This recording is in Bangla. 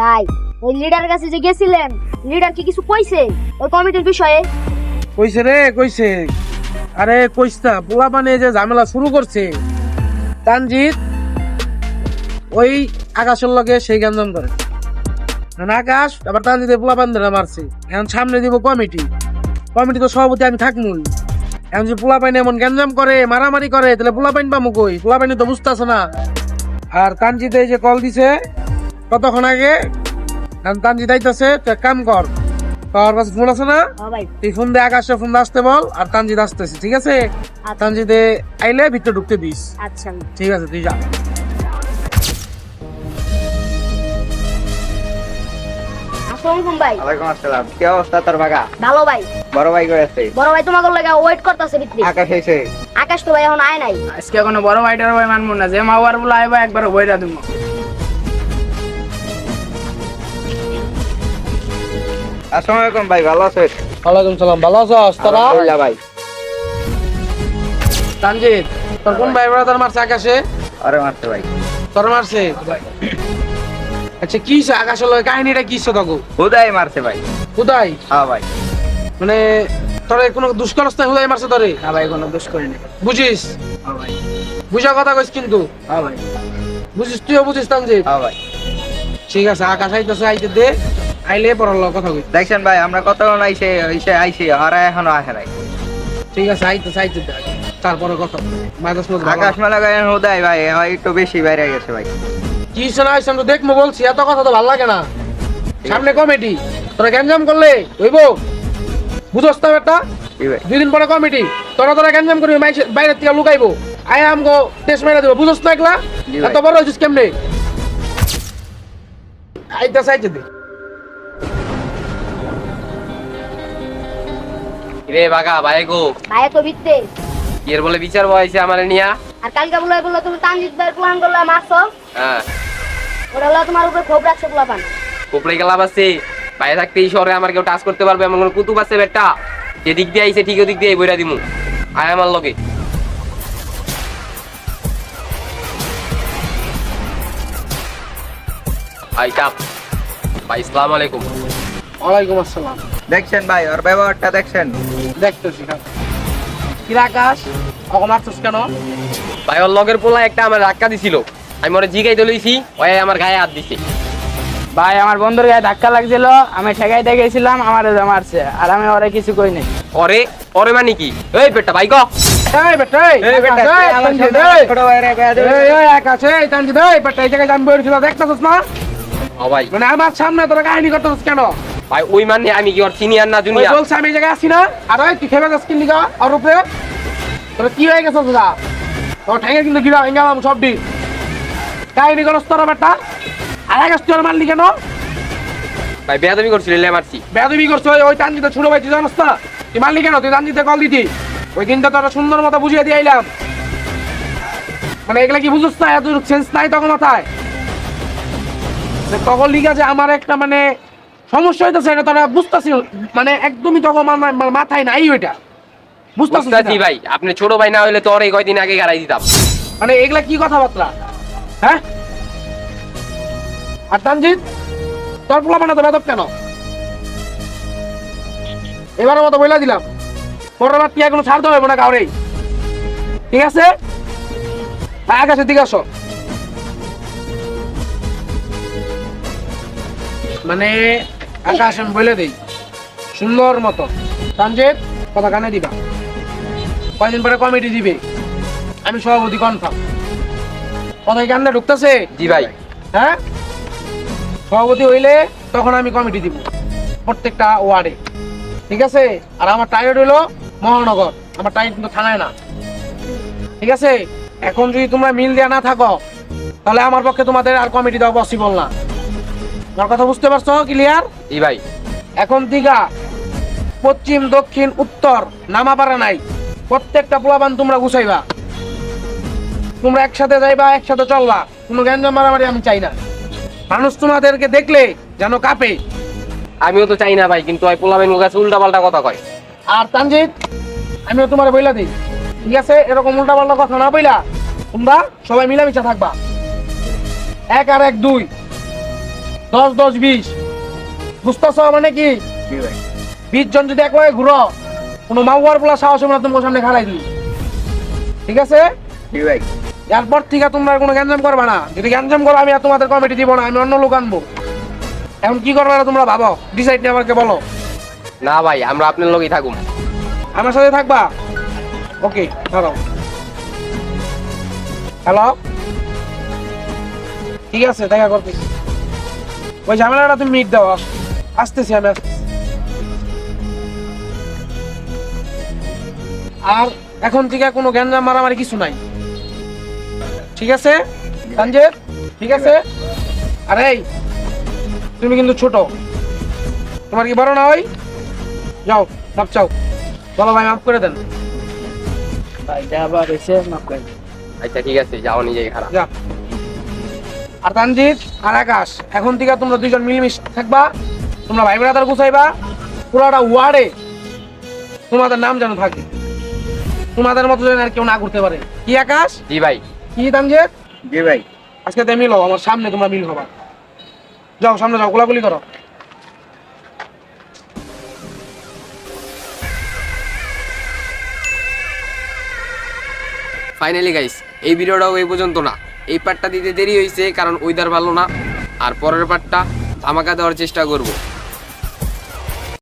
ভাই ওই লিডার কাছে যে গেছিলেন লিডার কি কিছু কইছে? ওই কমিটির বিষয়ে? কইছে রে, কইছে। আরে কইস্তা পোলা পানে যে ঝামেলা শুরু করছে, তানজিৎ, ওই আকাশের লগে সেই গঞ্জাম করে মানে আকাশ, আবার তানজিৎ পোলা পান মারছে। এখন সামনে দিব কমিটি। কমিটি তো সভাপতি আমি থাকমুই। এখন যদি পোলা পাইনে এমন গ্যাঞ্জাম করে, মারামারি করে, তাহলে পোলা পাইন পামু কই? পোলা পাইনি তো বুঝতেছে না। আর তানজিৎ এই যে কল দিছে কতক্ষণ আগে? এখন তানজিৎ আইতাছে তো কাম কর। তোর কাছে ফোন আছে না? হ্যাঁ তুই ফোন দে আকাশে ফোন আসতে বল আর তানজিদ আসতেছে ঠিক আছে? তানজিদে আইলে ভিতরে ঢুকতে দিস। আচ্ছা। ঠিক আছে তুই যা। আসসালামু ভাই। ওয়ালাইকুম আসসালাম। কি অবস্থা তোর বাগা ভালো ভাই। বড় ভাই করেছে বড় ভাই তোমাকে লাগে ওয়েট আকাশ এসে। তো ভাই এখন আয় নাই। আজকে কোনো বড় ভাইটার ভাই মানবো না। যে আইবা একবার বইরা দিব। আসসালামু আলাইকুম ভাই ভালো আছেন ওয়ালাইকুম সালাম ভালো আছস তোরা আলহামদুলিল্লাহ ভাই। তানজিদ তোর কোন ভাই ব্রাদার মারছে আকাশে? আরে মারতে ভাই। তোর মারছে? আচ্ছা কি হইছে আকাশের লগে? কাহিনীটা কি হইছে তখন হুদাই মারছে ভাই। খুদাই হ্যাঁ ভাই। মানে তোরে কোনো দুষ্করস্থায় হুদাই মারছে তোরে? না ভাই কোনো দোষ করিনি বুঝিস? হ্যাঁ ভাই। বুঝা কথা কইস কিন্তু। হ্যাঁ ভাই। বুঝিস তুইও বুঝিস তানজিদ? হ্যাঁ ভাই। ঠিক আছে আকাশ আইতেছে আইতে দে। আইলে পড়ার কথা কই। দেখছেন ভাই আমরা কতক্ষণ আইসে আইসে আইসি আর এখনও আসে নাই। ঠিক আছে আইতে দে তারপরে কথা মাইদাস মত আকাশ মেলা হুদাই ভাই একটু বেশি বাইরে গেছে ভাই। কি দেখব বলছি এত কথা তো ভালো লাগে না। সামনে কমিটি তোরা গ্যাঞ্জাম করলে হইব। বুঝস তো একটা দুই দিন পরে কমিটি তোরা তোরা গ্যাঞ্জাম করবি বাইরের থেকে লুকাইবো। আয় আমগো টেস্ট মেরে দেবো বুঝস তো একলা? এত বড় হয়েছিস কেমনে? আইতে সাইতে দে। রে বাগা ভাই গো ভাই তো ভিতরে। এর বলে বিচার বয়সে আমার নিয়া? আর কালকে বলে বলে তুমি তানজিৎ প্ল্যান করলে মারছো? হ্যাঁ। হলো তোমার উপরে ক্ষোভ রাখছে পোলাপান। কোপড়ে গেলাম আছে। বাইরে থাকতে এই শহরে আমার কেউ টাচ করতে পারবে এমন কোনো কুতুব আছে বেটা? যে দিক দিয়ে আইছে ঠিক ওদিক দিয়ে বইরা দিমু। আয় আমার লগে। আই ভাই ইসলাম আলাইকুম। ওয়ালাইকুম আসসালাম। দেখছেন ভাই ওর ব্যবহারটা দেখছেন? দেখতেছি হ্যাঁ। কি রে আকাশ কখন মারছিস কেন? ভাই ওর লগের পোলা একটা আমার ধাক্কা দিছিল। আমি ওরে জিগাইতে লইছি ওই আমার গায়ে হাত দিছে। ভাই আমার বন্ধুর গায়ে ধাক্কা লাগছিল আমি ঠেকাইতে গেছিলাম আমার মারছে আর আমি ওরা কিছু কই নাই। ওরে? ওরে মানে কি? এই বেটা ভাই গো এই বেটা এই এই বেটা, আকাশ, এই, আমার সামনে ছোট ভাইয়ের গায়ে দিবি? এই, এই, আকাশ, এই, তানজিদ, এই, বেটা, এই জায়গায় আমি বইরেছিল, দেখতেছিস না? ও ভাই। মানে আমার সামনে তোরা কাহিনী করতেছিস কেন? ভাই ওই মানে আমি কি ওর সিনিয়র না ওই জুনিয়র বলছে আমি এই জায়গায় আসি না। আর ওই তুই খেবে যাস কিনলি গা আর উপরে। তোর কি হয়ে গেছে দাদা? তোর ঠেঙে কিন্তু গিরা ভেঙে গেলাম সব দিন কাহিনী করস তোরা বেটা। আর আগে তোর মারলি কেন? ভাই বেয়াদবি করছিল লে মারছি। বেদবি করছ ওই- ওই তানজিতে ছোট ভাই তুই জানোস না তুই মারলি কেন? তুই তানজিতে কল দিতি। ওই দিনটা তোরা সুন্দর মতো বুঝিয়ে দিয়ে আইলাম। মানে এগুলা কি বুঝছ না? এত সেন্স নাই তখন মাথায় তখন লিগা যে আমার একটা মানে সমস্যা হইতেছে এটা তোরা বুঝতেছি মানে একদমই তখন মাথায় নাই ওইটা। বুঝতেছি ভাই আপনি ছোট ভাই না হলে তোর এই কয়দিন আগে গাড়াই দিতাম। মানে এগুলা কি কথাবার্তা? হ্যাঁ? আর তানজিৎ তোর পোলা মানে তো বেদব কেন? এবারের মতো বইলা দিলাম। পরের তুই কোনো ছাড়তে হবে না কাউরেই? ঠিক আছে? আকাশের দিকে আসো। মানে আকাশ আমি বলে দিই। সুন্দর মতো। তানজিৎ কথা কানে দিবা। কয়দিন পরে কমিটি দিবে। আমি সভাপতি কনফার্ম কথায় কি আমরা ঢুকতেছে? জি ভাই। হ্যাঁ? সভাপতি হইলে তখন আমি কমিটি দিব প্রত্যেকটা ওয়ার্ডে। ঠিক আছে? আর আমার টার্গেট হইল মহানগর। আমার টার্গেট কিন্তু থানায় না। ঠিক আছে? এখন যদি তোমরা মিল দেওয়া না থাকো তাহলে আমার পক্ষে তোমাদের আর কমিটি দেওয়া পসিবল না। আমার কথা বুঝতে পারছ ক্লিয়ার জি ভাই। এখন দিঘা পশ্চিম দক্ষিণ উত্তর নামাপাড়া নাই। প্রত্যেকটা পোলাবান তোমরা গুছাইবা। তোমরা একসাথে যাইবা একসাথে চলবা। কোনো গ্যাঞ্জাম মারামারি আমি চাই না। মানুষ তোমাদেরকে দেখলে যেন কাঁপে। আমিও তো চাই না ভাই কিন্তু ওই পোলাবেন কাছে উল্টা পাল্টা কথা কয়। আর তানজিৎ আমিও তোমার বইলা দিই। ঠিক আছে? এরকম উল্টা পাল্টা কথা না বইলা তোমরা সবাই মিলামিশা থাকবা। এক আর এক দুই। দশ দশ বিশ। বুঝতেছ মানে কি? বিশ জন যদি এক লগে ঘুরো কোনো মাউয়ার বলা সাহস হবে না তোমার সামনে খালাই দিই ঠিক আছে? এরপর থেকে তোমরা কোনো গ্যাঞ্জাম করবে না। যদি গ্যাঞ্জাম করো আমি আর তোমাদের কমিটি দিব না আমি অন্য লোক আনব। এখন কি করবে না তোমরা ভাবো? ডিসাইড নিয়ে আমাকে বলো। না ভাই আমরা আপনার লোকই থাকুম। আমার সাথে থাকবা? ওকে ধরো হ্যালো ঠিক আছে দেখা করতেছি। ওই ঝামেলাটা তুমি মিট দাও আস- আসতেছি আমি আসতেছি। আর এখন থেকে কোনো গ্যাঞ্জাম মারামারি কিছু নাই। ঠিক আছে? সঞ্জয় ঠিক আছে? আরে তুমি কিন্তু ছোট। তোমার কি বড় না ওই? যাও মাপ চাও বলো ভাই মাফ করে দেন। ভাই যা মাফ করে আচ্ছা ঠিক আছে যাও নিজেই খারাপ। যা। আর তানজিৎ আর আকাশ এখন থেকে তোমরা দুইজন মিলেমিশ থাকবা তোমরা ভাই ব্রাদার গুছাইবা পুরোটা ওয়ার্ডে তোমাদের নাম যেন থাকে। তোমাদের মতো যেন আর কেউ না করতে পারে। কি আকাশ? জি ভাই। কি তানজিৎ? জি ভাই। আজকে তো মিল আমার সামনে তোমরা মিল হবা। যাও সামনে যাও গোলাগুলি করো। ফাইনালি গাইস এই ভিডিওটাও এই পর্যন্ত না। এই পার্টটা দিতে দেরি হয়েছে কারণ ওয়েদার ভালো না। আর পরের পার্টটা ধামাকা দেওয়ার চেষ্টা করব।